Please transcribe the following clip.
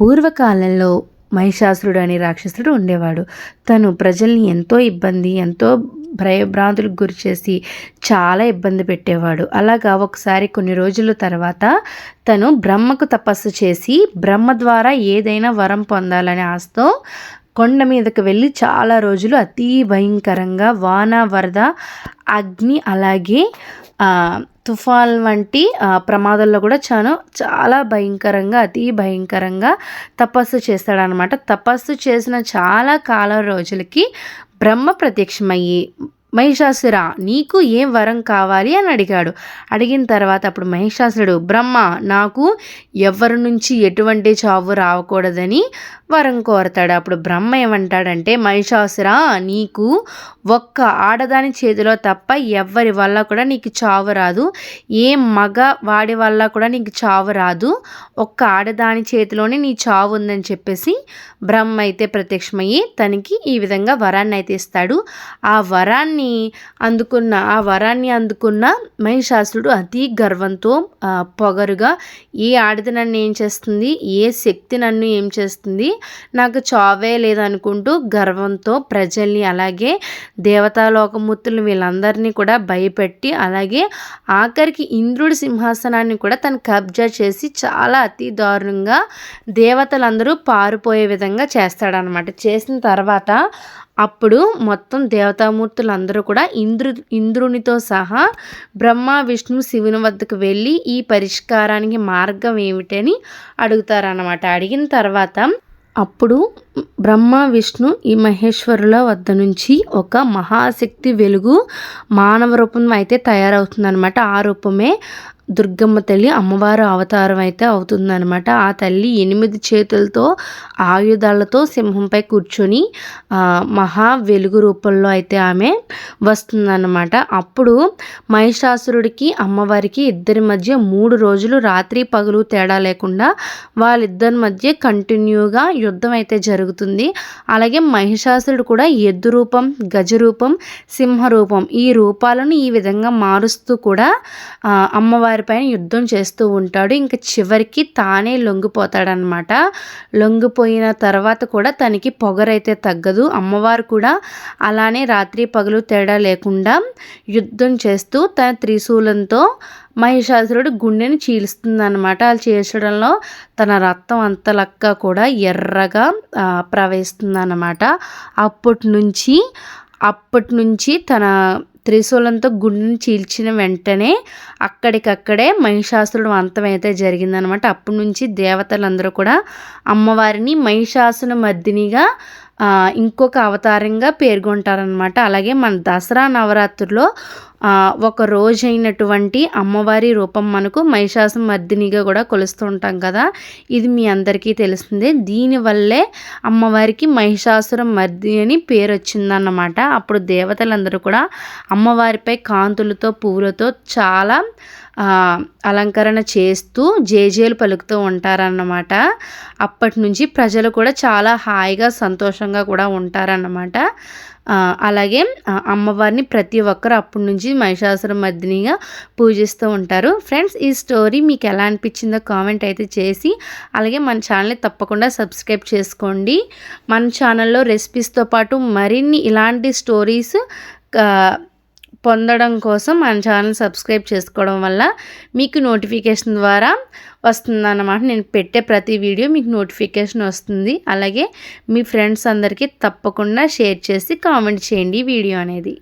పూర్వకాలంలో మహిషాసురుడు అనే రాక్షసుడు ఉండేవాడు. తను ప్రజల్ని ఎంతో ఇబ్బంది ఎంతో భయభ్రాంతులకు గురి చేసి చాలా ఇబ్బంది పెట్టేవాడు. అలాగా ఒకసారి కొన్ని రోజుల తర్వాత తను బ్రహ్మకు తపస్సు చేసి బ్రహ్మ ద్వారా ఏదైనా వరం పొందాలనే ఆశతో కొండ మీదకి వెళ్ళి చాలా రోజులు అతి భయంకరంగా వాన వరద అగ్ని అలాగే తుఫాన్ వంటి ప్రమాదాల్లో కూడా చాలా చాలా భయంకరంగా అతి భయంకరంగా తపస్సు చేస్తాడనమాట తపస్సు చేసిన చాలా కాలం రోజులకి బ్రహ్మ ప్రత్యక్షమయ్యి మహిషాసుర నీకు ఏం వరం కావాలి అని అడిగాడు. అడిగిన తర్వాత అప్పుడు మహిషాసురుడు బ్రహ్మ నాకు ఎవరి నుంచి ఎటువంటి చావు రావకూడదని వరం కోరతాడు. అప్పుడు బ్రహ్మ ఏమంటాడంటే మహిషాసుర నీకు ఒక్క ఆడదాని చేతిలో తప్ప ఎవరి వల్ల కూడా నీకు చావు రాదు. ఏ మగ వాడి వల్ల కూడా నీకు చావు రాదు. ఒక్క ఆడదాని చేతిలోనే నీ చావు ఉందని చెప్పేసి బ్రహ్మ అయితే ప్రత్యక్షమయ్యి తనకి ఈ విధంగా వరాన్ని అయితే ఇస్తాడు. ఆ వరాన్ని అందుకున్న ఆ వరాన్ని అందుకున్న మహిషాసురుడు అతి గర్వంతో పొగరుగా ఏ ఆడది నన్ను ఏం చేస్తుంది? ఏ శక్తి నన్ను ఏం చేస్తుంది? నాకు చావే లేదనుకుంటూ గర్వంతో ప్రజల్ని అలాగే దేవతాలోకమూర్తులు వీళ్ళందరినీ కూడా భయపెట్టి అలాగే ఆఖరికి ఇంద్రుడి సింహాసనాన్ని కూడా తను కబ్జా చేసి చాలా అతి దారుణంగా దేవతలందరూ పారిపోయే విధంగా చేస్తాడనమాట చేసిన తర్వాత అప్పుడు మొత్తం దేవతామూర్తులు అందరూ కూడా ఇంద్రు ఇంద్రునితో సహా బ్రహ్మ విష్ణు శివుని వద్దకు వెళ్ళి ఈ పరిష్కారానికి మార్గం ఏమిటని అడుగుతారనమాట అడిగిన తర్వాత అప్పుడు బ్రహ్మ విష్ణు ఈ మహేశ్వరుల వద్ద నుంచి ఒక మహాశక్తి వెలుగు మానవ రూపం అయితే తయారవుతుందనమాట ఆ రూపమే దుర్గమ్మ తల్లి అమ్మవారు అవతారం అయితే అవుతుందనమాట ఆ తల్లి ఎనిమిది చేతులతో ఆయుధాలతో సింహంపై కూర్చొని మహా వెలుగు రూపంలో అయితే ఆమె వస్తుందన్నమాట. అప్పుడు మహిషాసురుడికి అమ్మవారికి ఇద్దరి మధ్య మూడు రోజులు రాత్రి పగలు తేడా లేకుండా వాళ్ళిద్దరి మధ్య కంటిన్యూగా యుద్ధం అయితే జరుగుతుంది. అలాగే మహిషాసురుడు కూడా ఎద్దు రూపం గజ రూపం సింహ రూపం ఈ రూపాలను ఈ విధంగా మారుస్తూ కూడా అమ్మవారి వారిపైన యుద్ధం చేస్తూ ఉంటాడు. ఇంకా చివరికి తానే లొంగిపోతాడనమాట లొంగిపోయిన తర్వాత కూడా తనకి పొగరైతే తగ్గదు. అమ్మవారు కూడా అలానే రాత్రి పగలు తేడా లేకుండా యుద్ధం చేస్తూ తన త్రిశూలంతో మహిషాసురుడు గుండెని చీలుస్తుందన్నమాట. అలా చేర్చడంలో తన రక్తం అంత లక్క కూడా ఎర్రగా ప్రవహిస్తుందన్నమాట. అప్పటి నుంచి అప్పటి నుంచి తన త్రిశూలంతో గుండెని చీల్చిన వెంటనే అక్కడికక్కడే మహిషాసురుడు అంతమైతే జరిగిందనమాట. అప్పటి నుంచి దేవతలందరూ కూడా అమ్మవారిని మహిషాసున మర్దినిగా ఇంకొక అవతారంగా పేర్కొంటారనమాట. అలాగే మన దసరా నవరాత్రుల్లో ఒక రోజైనటువంటి అమ్మవారి రూపం మనకు మహిషాసు మర్దినిగా కూడా కొలుస్తూ ఉంటాం కదా. ఇది మీ అందరికీ తెలిసిందే. దీనివల్లే అమ్మవారికి మహిషాసురం మర్ది అని పేరు వచ్చిందన్నమాట. అప్పుడు దేవతలందరూ కూడా అమ్మవారిపై కాంతులతో పువ్వులతో చాలా అలంకరణ చేస్తూ జేజేలు పలుకుతూ ఉంటారన్నమాట. అప్పటి నుంచి ప్రజలు కూడా చాలా హాయిగా సంతోషంగా కూడా ఉంటారన్నమాట. అలాగే అమ్మవారిని ప్రతి ఒక్కరు అప్పటి నుంచి మహిషాసుర మర్దినిగా పూజిస్తూ ఉంటారు. ఫ్రెండ్స్ ఈ స్టోరీ మీకు ఎలా అనిపించిందో కామెంట్ అయితే చేసి అలాగే మన ఛానల్ని తప్పకుండా సబ్స్క్రైబ్ చేసుకోండి. మన ఛానల్లో రెసిపీస్తో పాటు మరిన్ని ఇలాంటి స్టోరీస్ పొందడం కోసం మన ఛానల్ సబ్స్క్రైబ్ చేసుకోవడం వల్ల మీకు నోటిఫికేషన్ ద్వారా వస్తుందన్నమాట. నేను పెట్టే ప్రతి వీడియో మీకు నోటిఫికేషన్ వస్తుంది. అలాగే మీ ఫ్రెండ్స్ అందరికీ తప్పకుండా షేర్ చేసి కామెంట్ చేయండి వీడియో అనేది.